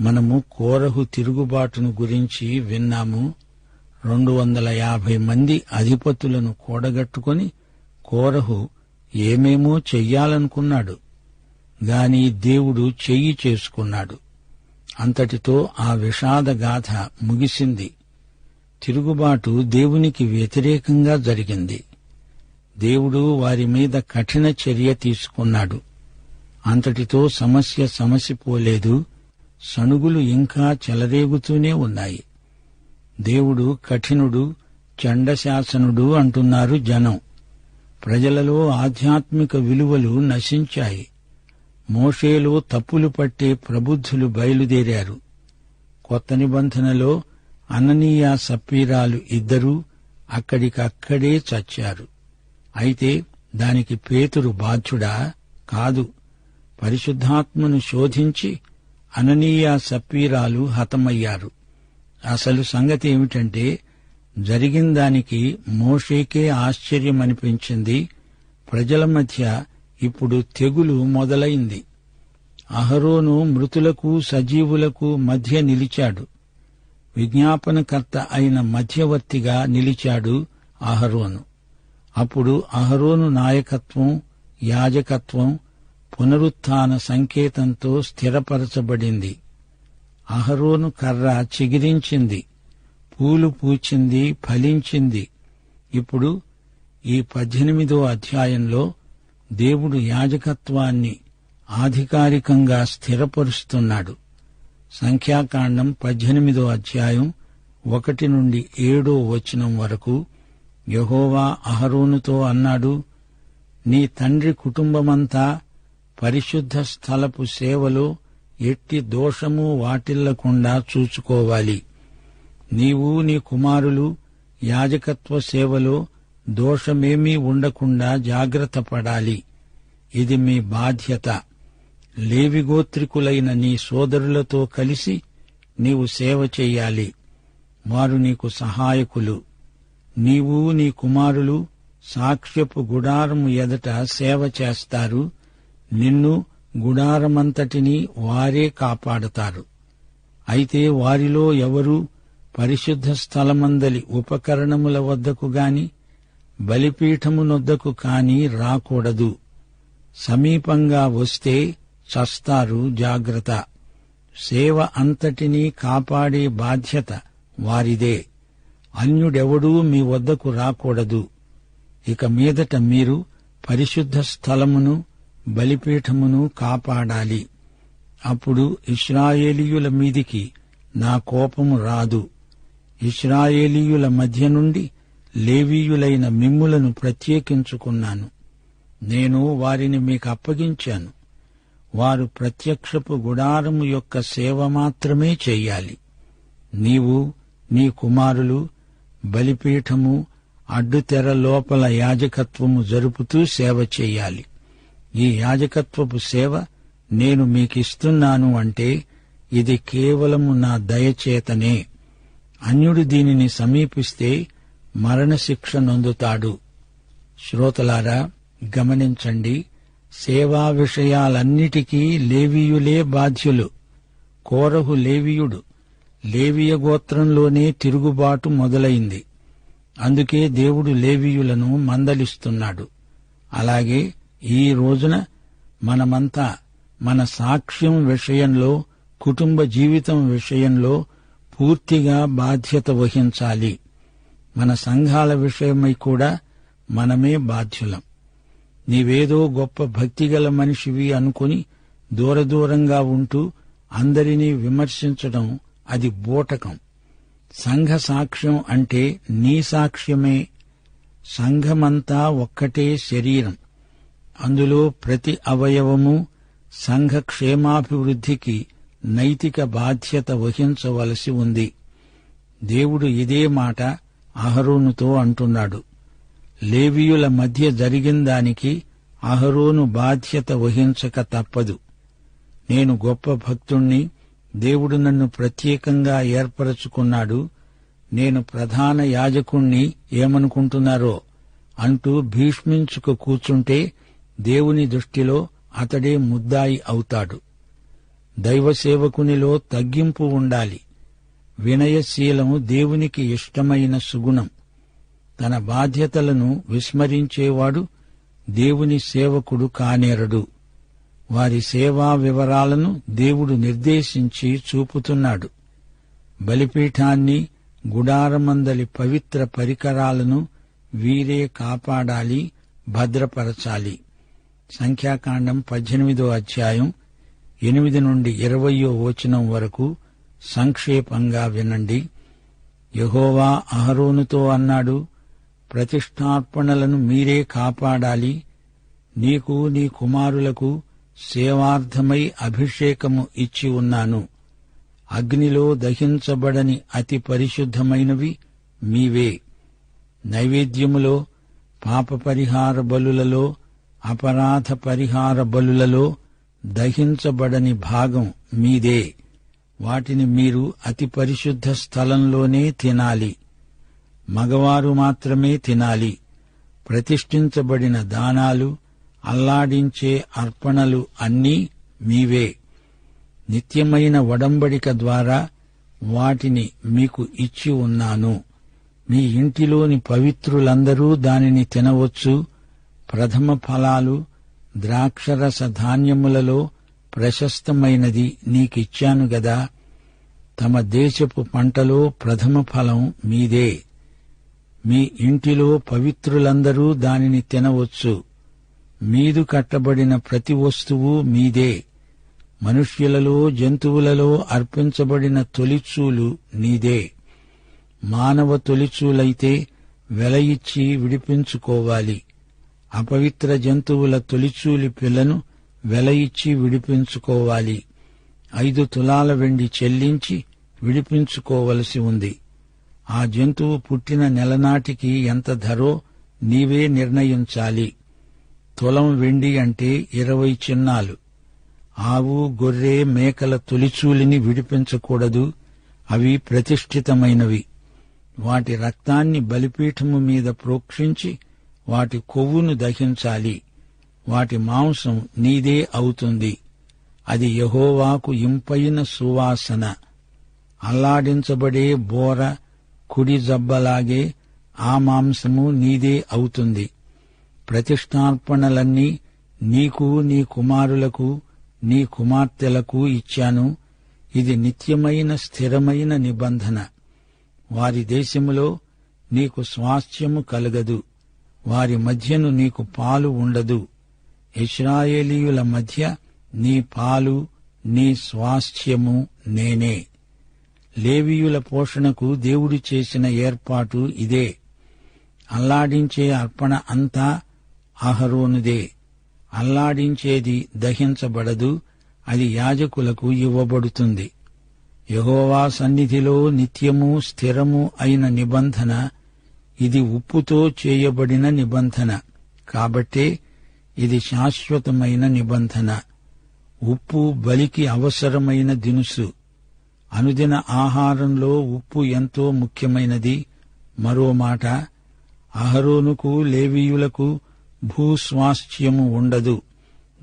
మనము కోరహు తిరుగుబాటును గురించి విన్నాము. రెండు వందల యాభై మంది అధిపతులను కూడగట్టుకొని కోరహు ఏమేమో చెయ్యాలనుకున్నాడు. గాని దేవుడు చెయ్యి చేసుకున్నాడు. అంతటితో ఆ విషాద గాథ ముగిసింది. తిరుగుబాటు దేవునికి వ్యతిరేకంగా జరిగింది. దేవుడు వారి మీద కఠిన చర్య తీసుకున్నాడు. అంతటితో సమస్య సమసిపోలేదు. సణుగులు ఇంకా చెలరేగుతూనే ఉన్నాయి. దేవుడు కఠినుడు చండశాసనుడు అంటున్నారు జనం. ప్రజలలో ఆధ్యాత్మిక విలువలు నశించాయి. మోషేలో తప్పులు పట్టే ప్రబుద్ధులు బయలుదేరారు. కొత్త నిబంధనలో అననీయ సప్పీరాలు ఇద్దరూ అక్కడికక్కడే చచ్చారు. అయితే దానికి పేతురు బాధ్యుడా కాదు. పరిశుద్ధాత్మను శోధించి అననీయ సప్పీరాలు హతమయ్యారు. అసలు సంగతి ఏమిటంటే జరిగిన దానికి మోషేకే ఆశ్చర్యమనిపించింది. ప్రజల మధ్య ఇప్పుడు తెగులు మొదలైంది. అహరోను మృతులకు సజీవులకు మధ్య నిలిచాడు. విజ్ఞాపనకర్త అయిన మధ్యవర్తిగా నిలిచాడు అహరోను. అప్పుడు అహరోను నాయకత్వం యాజకత్వం పునరుత్న సంకేతంతో స్థిరపరచబడింది. అహరోను కర్ర చిగిరించింది. పూలు పూచింది ఫలించింది. ఇప్పుడు ఈ పద్దెనిమిదో అధ్యాయంలో దేవుడు యాజకత్వాన్ని ఆధికారికంగా స్థిరపరుస్తున్నాడు. సంఖ్యాకాండం పద్దెనిమిదో అధ్యాయం ఒకటి నుండి ఏడో వచనం వరకు యహోవా అహరోనుతో అన్నాడు నీ తండ్రి కుటుంబమంతా పరిశుద్ధ స్థలపు సేవలో ఎట్టి దోషము వాటిల్లకుండా చూచుకోవాలి. నీవు నీ కుమారులు యాజకత్వ సేవలో దోషమేమీ ఉండకుండా జాగ్రత్త పడాలి. ఇది మీ బాధ్యత. లేవిగోత్రికులైన నీ సోదరులతో కలిసి నీవు సేవ చెయ్యాలి. వారు నీకు సహాయకులు. నీవు నీ కుమారులు సాక్ష్యపు గుడారము ఎదట సేవ చేస్తారు. నిన్ను గుడారమంతటిని వారే కాపాడతారు. అయితే వారిలో ఎవరూ పరిశుద్ధ స్థలమందలి ఉపకరణముల వద్దకు గాని బలిపీఠమునొద్దకు కాని రాకూడదు. సమీపంగా వస్తే చస్తారు జాగ్రత్త. సేవ అంతటినీ కాపాడే బాధ్యత వారిదే. అన్యుడెవడూ మీ వద్దకు రాకూడదు. ఇక మీదట మీరు పరిశుద్ధ స్థలమును బలిపీఠమును కాపాడాలి. అప్పుడు ఇస్రాయేలీయుల మీదికి నా కోపము రాదు. ఇస్రాయేలీయుల మధ్య నుండి లేవీయులైన మిమ్ములను ప్రత్యేకించుకున్నాను. నేను వారిని మీకు అప్పగించాను. వారు ప్రత్యక్షపు గుడారము యొక్క సేవ మాత్రమే చెయ్యాలి నీవు నీ కుమారులు బలిపీఠము అడ్డుతెర లోపల యాజకత్వము జరుపుతూ సేవ చెయ్యాలి ఈ యాజకత్వపు సేవ నేను మీకిస్తున్నాను అంటే ఇది కేవలము నా దయచేతనే. అన్యుడు దీనిని సమీపిస్తే మరణశిక్ష నొందుతాడు. శ్రోతలారా గమనించండి సేవా విషయాలన్నిటికీ లేవీయులే బాధ్యులు. కోరహు లేవీయుడు లేవియ గోత్రంలోనే తిరుగుబాటు మొదలైంది. అందుకే దేవుడు లేవీయులను మందలిస్తున్నాడు. అలాగే ఈ రోజున మనమంతా మన సాక్ష్యం విషయంలో కుటుంబ జీవితం విషయంలో పూర్తిగా బాధ్యత వహించాలి. మన సంఘాల విషయమై కూడా మనమే బాధ్యులం. నీవేదో గొప్ప భక్తిగల మనిషివి అనుకుని దూరదూరంగా ఉంటూ అందరినీ విమర్శించడం అది బూటకం. సంఘ సాక్ష్యం అంటే నీ సాక్ష్యమే. సంఘమంతా ఒక్కటే శరీరం. అందులో ప్రతి అవయవము సంఘ క్షేమాభివృద్ధికి నైతిక బాధ్యత వహించవలసి ఉంది. దేవుడు ఇదే మాట అహరోనుతో అంటున్నాడు. లేవీయుల మధ్య జరిగిన దానికి అహరోను బాధ్యత వహించక తప్పదు. నేను గొప్ప భక్తుణ్ణి దేవుడు నన్ను ప్రత్యేకంగా ఏర్పరచుకున్నాడు నేను ప్రధాన యాజకుణ్ణి ఏమనుకుంటున్నారో అంటూ భీష్మించుకు కూర్చుంటే దేవుని దృష్టిలో అతడే ముద్దాయి అవుతాడు. దైవ సేవకునిలో తగ్గింపు ఉండాలి. వినయశీలం దేవునికి ఇష్టమైన సుగుణం. తన బాధ్యతలను విస్మరించేవాడు దేవుని సేవకుడు కానేరడు. వారి సేవా వివరాలను దేవుడు నిర్దేశించి చూపుతున్నాడు. బలిపీఠాన్ని గుడారమందలి పవిత్ర పరికరాలను వీరే కాపాడాలి భద్రపరచాలి. సంఖ్యాకాండం పద్దెనిమిదో అధ్యాయం ఎనిమిది నుండి ఇరవయో వచనం వరకు సంక్షేపంగా వినండి. యహోవా అహరోనుతో అన్నాడు ప్రతిష్టార్పణలను మీరే కాపాడాలి. నీకు నీ కుమారులకు సేవార్థమై అభిషేకము ఇచ్చి ఉన్నాను. అగ్నిలో దహించబడని అతి పరిశుద్ధమైనవి మీవే. నైవేద్యములో పాప పరిహార బలులలో అపరాధ పరిహార బలులలో దహించబడని భాగం మీదే. వాటిని మీరు అతి పరిశుద్ధ స్థలంలోనే తినాలి. మగవారు మాత్రమే తినాలి. ప్రతిష్ఠించబడిన దానాలు అల్లాడించే అర్పణలు అన్నీ మీవే. నిత్యమైన వడంబడిక ద్వారా వాటిని మీకు ఇచ్చి ఉన్నాను. మీ ఇంటిలోని పవిత్రులందరూ దానిని తినవచ్చు. ప్రథమ ఫలాలు ద్రాక్షరస ధాన్యములలో ప్రశస్తమైనది నీకిచ్చాను గదా. తమ దేశపు పంటలో ప్రథమ ఫలం మీదే. మీ ఇంటిలో పవిత్రులందరూ దానిని తినవచ్చు. మీదు కట్టబడిన ప్రతి వస్తువు మీదే. మనుష్యులలో జంతువులలో అర్పించబడిన తొలిచూలు నీదే. మానవ తొలిచూలైతే వెల ఇచ్చి విడిపించుకోవాలి. అపవిత్ర జంతువుల తొలిచూలి పిల్లను వెల ఇచ్చి విడిపించుకోవాలి. ఐదు తులాల వెండి చెల్లించి విడిపించుకోవలసి ఉంది. ఆ జంతువు పుట్టిన నెలనాటికి ఎంత ధరో నీవే నిర్ణయించాలి. తులం వెండి అంటే ఇరవై చిన్నాలు. ఆవు గొర్రె మేకల తొలిచూలిని విడిపించకూడదు. అవి ప్రతిష్ఠితమైనవి. వాటి రక్తాన్ని బలిపీఠము మీద ప్రోక్షించి వాటి కొవ్వును దహించాలి. వాటి మాంసం నీదే అవుతుంది. అది యహోవాకు ఇంపైన సువాసన. అల్లాడించబడే బోర కుడి జబ్బలాగే ఆ మాంసము నీదే అవుతుంది. ప్రతిష్టార్పణలన్నీ నీకు నీ కుమారులకు నీ కుమార్తెలకు ఇచ్చాను. ఇది నిత్యమైన స్థిరమైన నిబంధన. వారి దేశములో నీకు స్వాస్థ్యము కలగదు. వారి మధ్యను నీకు పాలు ఉండదు. ఇస్రాయేలీయుల మధ్య నీ పాలు నీ స్వాస్థ్యము నేనే. లేవీయుల పోషణకు దేవుడు చేసిన ఏర్పాటు ఇదే. అల్లాడించే అర్పణ అంతా అహరోనుదే. అల్లాడించేది దహించబడదు అది యాజకులకు ఇవ్వబడుతుంది. యహోవా సన్నిధిలో నిత్యము స్థిరము అయిన నిబంధన ఇది ఉప్పుతో చేయబడిన నిబంధన. కాబట్టే ఇది శాశ్వతమైన నిబంధన. ఉప్పు బలికి అవసరమైన దినుసు. అనుదిన ఆహారంలో ఉప్పు ఎంతో ముఖ్యమైనది. మరో మాట అహరోనుకు లేవీయులకు భూస్వాస్థ్యము ఉండదు.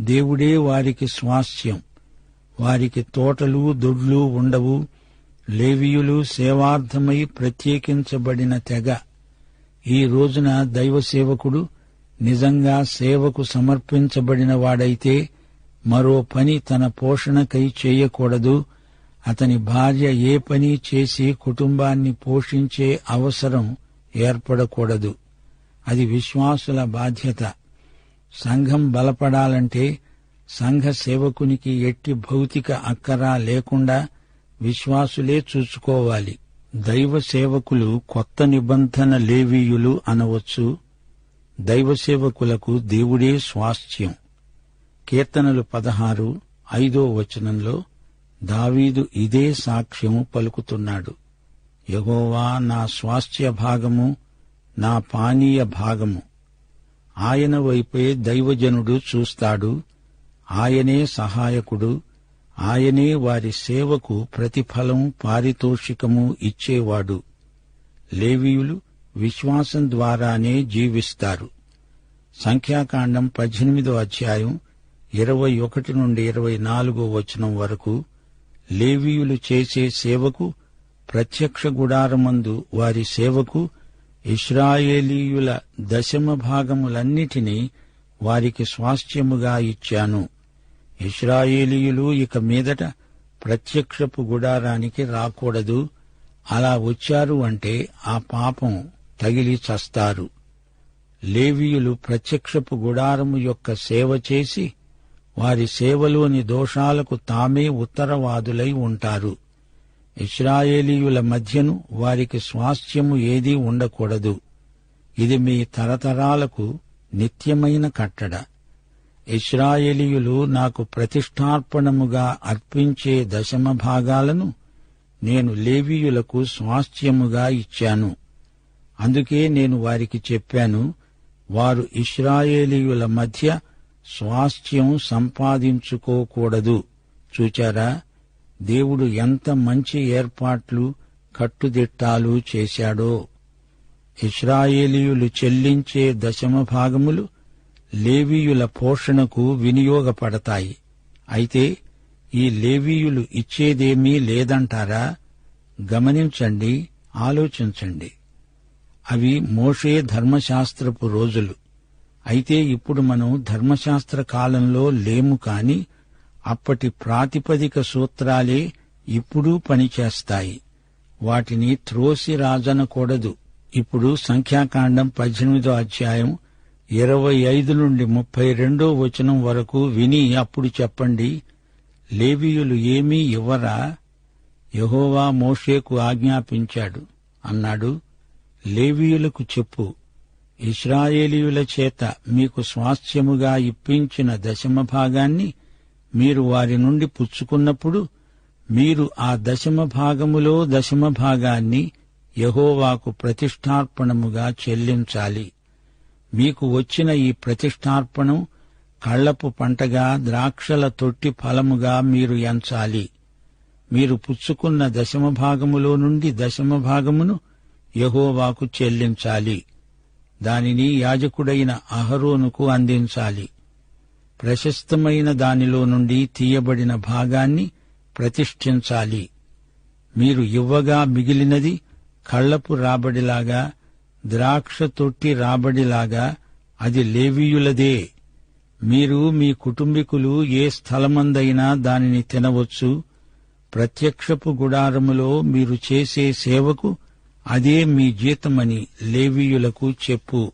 దేవుడే వారికి స్వాస్థ్యం. వారికి తోటలు దొడ్లు ఉండవు. లేవీయులు సేవార్థమై ప్రత్యేకించబడిన తెగ. ఈ రోజున దైవ సేవకుడు నిజంగా సేవకు సమర్పించబడిన వాడైతే మరో పని తన పోషణకై చేయకూడదు. అతని భార్య ఏ పని చేసి కుటుంబాన్ని పోషించే అవసరం ఏర్పడకూడదు. అది విశ్వాసుల బాధ్యత. సంఘం బలపడాలంటే సంఘ సేవకునికి ఎట్టి భౌతిక అక్కరా లేకుండా విశ్వాసులే చూసుకోవాలి. దైవ సేవకులు కొత్త నిబంధన లేవీయులు అనవచ్చు. దైవ సేవకులకు దేవుడే స్వాస్థ్యం. కీర్తనలు పదహారు ఐదో వచనంలో దావీదు ఇదే సాక్ష్యము పలుకుతున్నాడు. యగోవా నా స్వాస్థ్య భాగము నా పానీయ భాగము. ఆయన వైపే దైవజనుడు చూస్తాడు. ఆయనే సహాయకుడు ఆయనే వారి సేవకు ప్రతిఫలం పారితోషికము ఇచ్చేవాడు. లేవీయులు విశ్వాసం ద్వారానే జీవిస్తారు. సంఖ్యాకాండం పద్దెనిమిదో అధ్యాయం ఇరవై ఒకటి నుండి ఇరవై నాలుగో వచనం వరకు లేవీయులు చేసే సేవకు ప్రత్యక్ష గుడారమందు వారి సేవకు ఇస్రాయేలీయుల దశమ భాగములన్నిటినీ వారికి స్వాస్థ్యముగా ఇచ్చాను. ఇస్రాయేలీయులు ఇక మీదట ప్రత్యక్షపు గుడారానికి రాకూడదు. అలా వచ్చారు అంటే ఆ పాపం తగిలి చస్తారు. లేవీయులు ప్రత్యక్షపు గుడారము యొక్క సేవ చేసి వారి సేవలోని దోషాలకు తామే ఉత్తరవాదులై ఉంటారు. ఇస్రాయేలీయుల మధ్యను వారికి స్వాస్థ్యము ఏదీ ఉండకూడదు. ఇది మీ తరతరాలకు నిత్యమైన కట్టడ. ఇస్రాయేలీయులు నాకు ప్రతిష్టార్పణముగా అర్పించే దశమ భాగాలను నేను లేవీయులకు స్వాస్థ్యముగా ఇచ్చాను. అందుకే నేను వారికి చెప్పాను వారు ఇస్రాయేలీయుల మధ్య స్వాస్థ్యం సంపాదించుకోకూడదు. చూచారా? దేవుడు ఎంత మంచి ఏర్పాట్లు కట్టుదిట్టాలు చేశాడో. ఇస్రాయేలీయులు చెల్లించే దశమ భాగములు లేవీయుల పోషణకు వినియోగపడతాయి. అయితే ఈ లేవీయులు ఇచ్చేదేమీ లేదంటారా? గమనించండి ఆలోచించండి. అవి మోషే ధర్మశాస్త్రపు రోజులు. అయితే ఇప్పుడు మనం ధర్మశాస్త్ర కాలంలో లేము కాని అప్పటి ప్రాతిపదిక సూత్రాలే ఇప్పుడూ పనిచేస్తాయి. వాటిని త్రోసి రాజనకూడదు. ఇప్పుడు సంఖ్యాకాండం పద్దెనిమిదో అధ్యాయం ఇరవై ఐదు నుండి ముప్పై రెండో వచనం వరకు విని అప్పుడు చెప్పండి లేవీయులు ఏమీ ఇవ్వరా? యహోవా మోషేకు ఆజ్ఞాపించాడు. అన్నాడు లేవీయులకు చెప్పు ఇస్రాయేలీయుల చేత మీకు స్వాస్థ్యముగా ఇప్పించిన దశమ భాగాన్ని మీరు వారి నుండి పుచ్చుకున్నప్పుడు మీరు ఆ దశమ భాగములో దశమ భాగాన్ని యహోవాకు ప్రతిష్టార్పణముగా చెల్లించాలి. మీకు వచ్చిన ఈ ప్రతిష్టార్పణం కళ్ళపు పంటగా ద్రాక్షల తొట్టి ఫలముగా మీరు ఎంచాలి. మీరు పుచ్చుకున్న దశమ భాగములో నుండి దశమ భాగమును యహోవాకు చెల్లించాలి. దానిని యాజకుడైన అహరోనుకు అందించాలి. ప్రశస్తమైన దానిలో నుండి తీయబడిన భాగాన్ని ప్రతిష్ఠించాలి. మీరు ఇవ్వగా మిగిలినది కళ్ళపు రాబడిలాగా ద్రాక్ష తొట్టి రాబడిలాగా అది లేవీయులదే. మీరు మీ కుటుంబీకులు ఏ స్థలమందైనా దానిని తినవచ్చు. ప్రత్యక్షపు గుడారములో మీరు చేసే సేవకు అదే మీ జీతమని లేవీయులకు చెప్పు.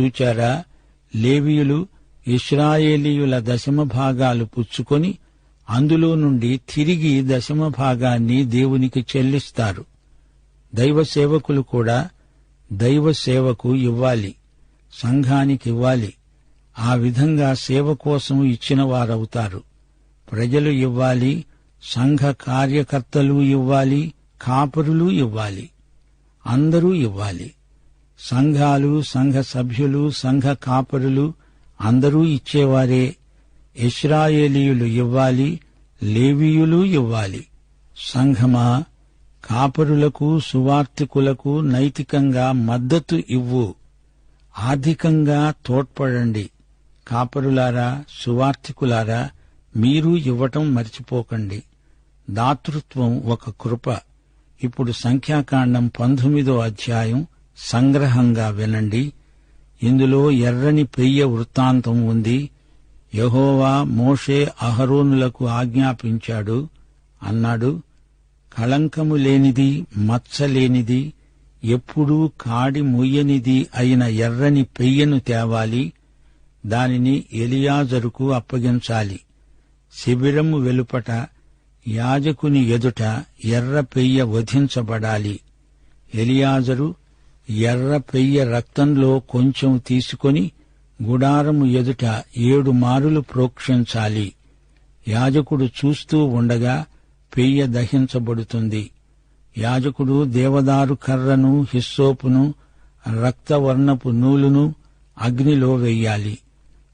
చూచారా? లేవీయులు ఇస్రాయేలీయుల దశమ భాగాలు పుచ్చుకొని అందులో నుండి తిరిగి దశమ భాగాన్ని దేవునికి చెల్లిస్తారు. దైవ సేవకులు కూడా దైవ సేవకు ఇవ్వాలి సంఘానికి ఇవ్వాలి. ఆ విధంగా సేవ కోసం ఇచ్చిన వారవుతారు. ప్రజలు ఇవ్వాలి సంఘ కార్యకర్తలు ఇవ్వాలి కాపరులు ఇవ్వాలి. అందరూ ఇవ్వాలి. సంఘాలు సంఘ సభ్యులు సంఘ కాపరులు అందరూ ఇచ్చేవారే. ఇస్రాయేలీయులు ఇవ్వాలి లేవీయులు ఇవ్వాలి. సంఘమా కాపరులకు సువార్తికులకు నైతికంగా మద్దతు ఇవ్వు. ఆర్థికంగా తోడ్పడండి. కాపరులారా సువార్తికులారా మీరు ఇవ్వటం మర్చిపోకండి. దాతృత్వం ఒక కృప. ఇప్పుడు సంఖ్యాకాండం పంతొమ్మిదో అధ్యాయం సంగ్రహంగా వినండి. ఇందులో ఎర్రని పెయ్య వృత్తాంతం ఉంది. యహోవా మోషే అహరోనులకు ఆజ్ఞాపించాడు. అన్నాడు కళంకము లేనిది మచ్చ లేనిది ఎప్పుడూ కాడి ముయ్యనిది అయిన ఎర్రని పెయ్యను తేవాలి. దానిని ఎలియాజరుకు అప్పగించాలి. శిబిరము వెలుపట యాజకుని ఎదుట ఎర్ర పెయ్య వధించబడాలి. ఎలియాజరు ఎర్ర పెయ్య రక్తంలో కొంచెం తీసుకొని గుడారము ఎదుట ఏడు మారులు ప్రోక్షించాలి. యాజకుడు చూస్తూ ఉండగా పెయ్య దహించబడుతుంది. యాజకుడు దేవదారు కర్రను హిస్సోపును రక్తవర్ణపు నూలును అగ్నిలో వెయ్యాలి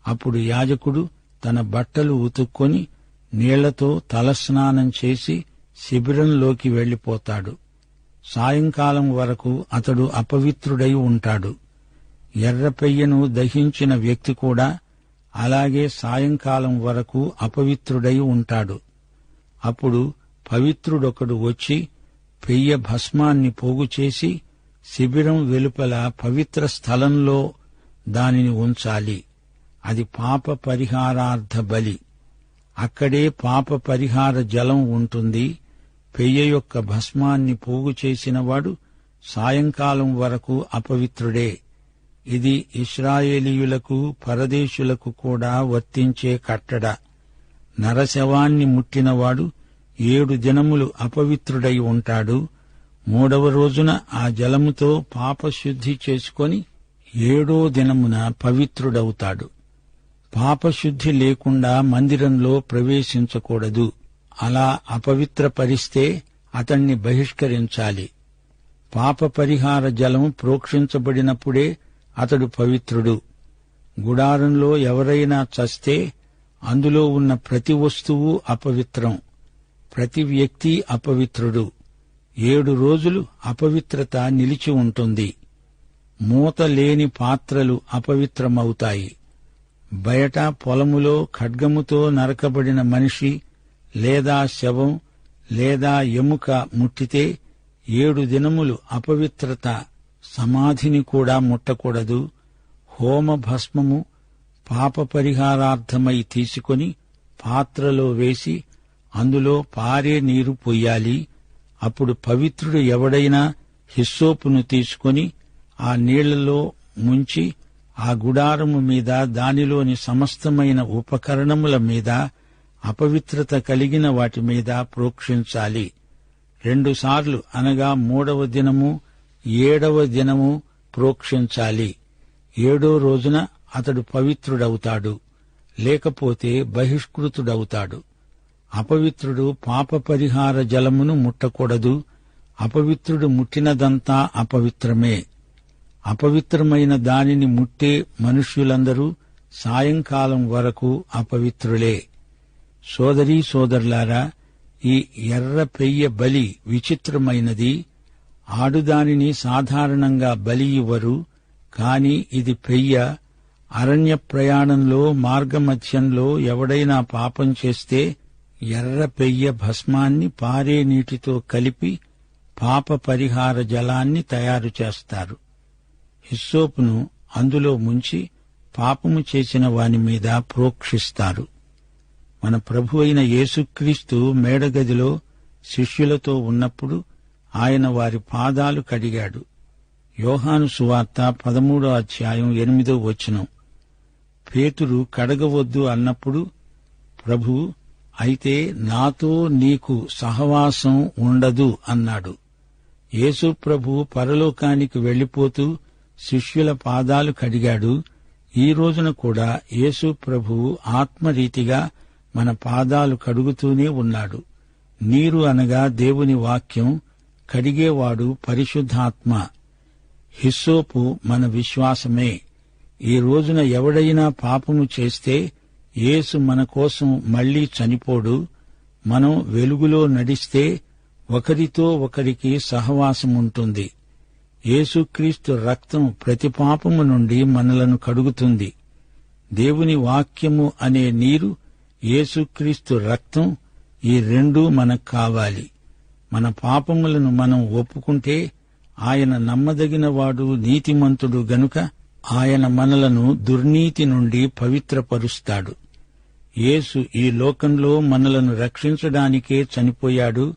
అప్పుడు యాజకుడు తన బట్టలు ఉతుక్కొని నీళ్ళతో తలస్నానం చేసి శిబిరంలోకి వెళ్ళిపోతాడు సాయంకాలం వరకు అతడు అపవిత్రుడై ఉంటాడు. ఎర్రపెయ్యను దహించిన వ్యక్తి కూడా అలాగే సాయంకాలం వరకు అపవిత్రుడై ఉంటాడు. అప్పుడు పవిత్రుడొకడు వచ్చి పెయ్య భస్మాన్ని పోగు చేసి శిబిరం వెలుపల పవిత్ర స్థలంలో దానిని ఉంచాలి. అది పాప పరిహారార్థ బలి. అక్కడే పాప పరిహార జలం ఉంటుంది. పెయ్య యొక్క భస్మాన్ని పోగు చేసినవాడు సాయంకాలం వరకు అపవిత్రుడే. ఇది ఇస్రాయేలీయులకు పరదేశులకు కూడా వర్తించే కట్టడ. నరశవాన్ని ముట్టినవాడు ఏడు దినములు అపవిత్రుడై ఉంటాడు. మూడవ రోజున ఆ జలముతో పాపశుద్ధి చేసుకొని ఏడో దినమున పవిత్రుడవుతాడు. పాపశుద్ధి లేకుండా మందిరంలో ప్రవేశించకూడదు. అలా అపవిత్రపరిస్తే అతణ్ణి బహిష్కరించాలి. పాప పరిహార జలం ప్రోక్షించబడినప్పుడే అతడు పవిత్రుడు. గుడారంలో ఎవరైనా చస్తే అందులో ఉన్న ప్రతి వస్తువు అపవిత్రం. ప్రతి వ్యక్తి అపవిత్రుడు. ఏడు రోజులు అపవిత్రత నిలిచి ఉంటుంది. మూత లేని పాత్రలు అపవిత్రమవుతాయి. బయట పొలములో ఖడ్గముతో నరకబడిన మనిషి లేదా శవం లేదా ఎముక ముట్టితే ఏడు దినములు అపవిత్రత సమాధిని కూడా ముట్టకూడదు. హోమ భస్మము పాప పరిహారార్థమై తీసుకొని పాత్రలో వేసి అందులో పారే నీరు పొయ్యాలి అప్పుడు పవిత్రుడు ఎవడైనా హిస్సోపును తీసుకొని ఆ నీళ్ళలో ముంచి ఆ గుడారము మీద దానిలోని సమస్తమైన ఉపకరణముల మీద అపవిత్రత కలిగిన వాటి మీద ప్రోక్షించాలి. రెండుసార్లు అనగా మూడవ దినము ఏడవ దినము ప్రోక్షించాలి. ఏడో రోజున అతడు పవిత్రుడవుతాడు లేకపోతే బహిష్కృతుడవుతాడు. అపవిత్రుడు పాప పరిహార జలమును ముట్టకూడదు. అపవిత్రుడు ముట్టినదంతా అపవిత్రమే. అపవిత్రమైన దానిని ముట్టే మనుష్యులందరూ సాయంకాలం వరకు అపవిత్రులే. సోదరీ సోదరులారా ఈ ఎర్ర పెయ్య బలి విచిత్రమైనది. ఆడుదానిని సాధారణంగా బలి ఇవ్వరు కాని ఇది పెయ్య. అరణ్య ప్రయాణంలో మార్గమధ్యంలో ఎవడైనా పాపం చేస్తే ఎర్ర పెయ్య భస్మాన్ని పారే నీటితో కలిపి పాప పరిహార జలాన్ని తయారు చేస్తారు. హిస్సోపును అందులో ముంచి పాపము చేసిన వాని మీద ప్రోక్షిస్తారు. మన ప్రభు అయిన యేసుక్రీస్తు మేడగదిలో శిష్యులతో ఉన్నప్పుడు ఆయన వారి పాదాలు కడిగాడు. యోహాను సువార్త పదమూడో అధ్యాయం ఎనిమిదో వచనం. పేతురు కడగవద్దు అన్నప్పుడు ప్రభు అయితే నాతో నీకు సహవాసం ఉండదు అన్నాడు. యేసుప్రభు పరలోకానికి వెళ్ళిపోతూ శిష్యుల పాదాలు కడిగాడు. ఈ రోజున కూడా యేసు ఆత్మరీతిగా మన పాదాలు కడుగుతూనే ఉన్నాడు. నీరు అనగా దేవుని వాక్యం కడిగేవాడు పరిశుద్ధాత్మ. హిస్సోపు మన విశ్వాసమే. ఈ రోజున ఎవడైనా పాపము చేస్తే యేసు మన కోసం మళ్ళీ చనిపోడు. మనం వెలుగులో నడిస్తే ఒకరితో ఒకరికి సహవాసం ఉంటుంది యేసుక్రీస్తు రక్తం ప్రతి పాపము నుండి మనలను కడుగుతుంది. దేవుని వాక్యము అనే నీరు యేసుక్రీస్తు రక్తం ఈ రెండూ మనకు కావాలి. మన పాపములను మనం ఒప్పుకుంటే ఆయన నమ్మదగినవాడు నీతిమంతుడు గనుక ఆయన మనలను దుర్నీతి నుండి పవిత్రపరుస్తాడు. యేసు ఈ లోకంలో మనలను రక్షించడానికే చనిపోయాడు.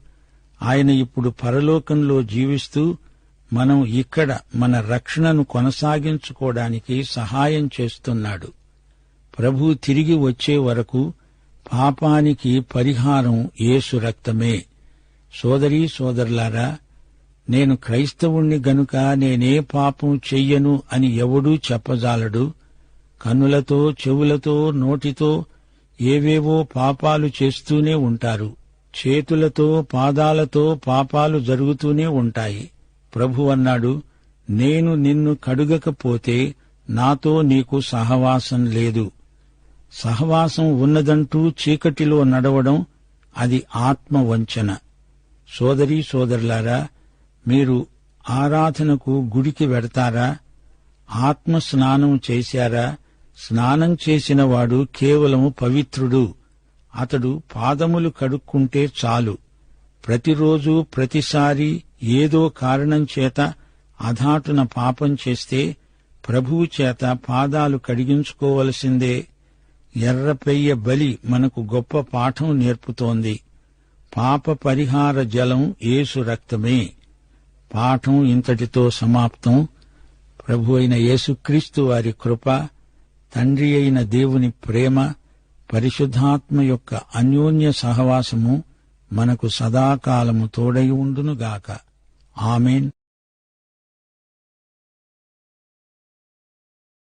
ఆయన ఇప్పుడు పరలోకంలో జీవిస్తూ మనం ఇక్కడ మన రక్షణను కొనసాగించుకోవడానికి సహాయం చేస్తున్నాడు. ప్రభు తిరిగి వచ్చే వరకు పాపానికి పరిహారం యేసు రక్తమే. సోదరీ సోదరులారా నేను క్రైస్తవుణ్ణి గనుక నేనే పాపం చెయ్యను అని ఎవడూ చెప్పజాలడు. కన్నులతో చెవులతో నోటితో ఏవేవో పాపాలు చేస్తూనే ఉంటారు. చేతులతో పాదాలతో పాపాలు జరుగుతూనే ఉంటాయి. ప్రభు అన్నాడు నేను నిన్ను కడుగకపోతే నాతో నీకు సహవాసం లేదు. సహవాసం ఉన్నదంటూ చీకటిలో నడవడం అది ఆత్మ వంచన సోదరీ సోదరులారా మీరు ఆరాధనకు గుడికి వెడతారా? ఆత్మ స్నానం చేశారా? స్నానం చేసినవాడు కేవలం పవిత్రుడు. అతడు పాదములు కడుక్కుంటే చాలు. ప్రతిరోజు ప్రతిసారి ఏదో కారణం చేత అధాటున పాపం చేస్తే ప్రభువు చేత పాదాలు కడిగించుకోవలసిందే. ఎర్రపెయ్య బలి మనకు గొప్ప పాఠం నేర్పుతోంది. పాప పరిహార జలం ఏసు రక్తమే. పాఠం ఇంతటితో సమాప్తం. ప్రభు అయిన యేసుక్రీస్తు వారి కృప తండ్రి అయిన దేవుని ప్రేమ పరిశుద్ధాత్మ యొక్క అన్యోన్య సహవాసము మనకు సదాకాలము తోడై ఉండునుగాక. ఆమెన్.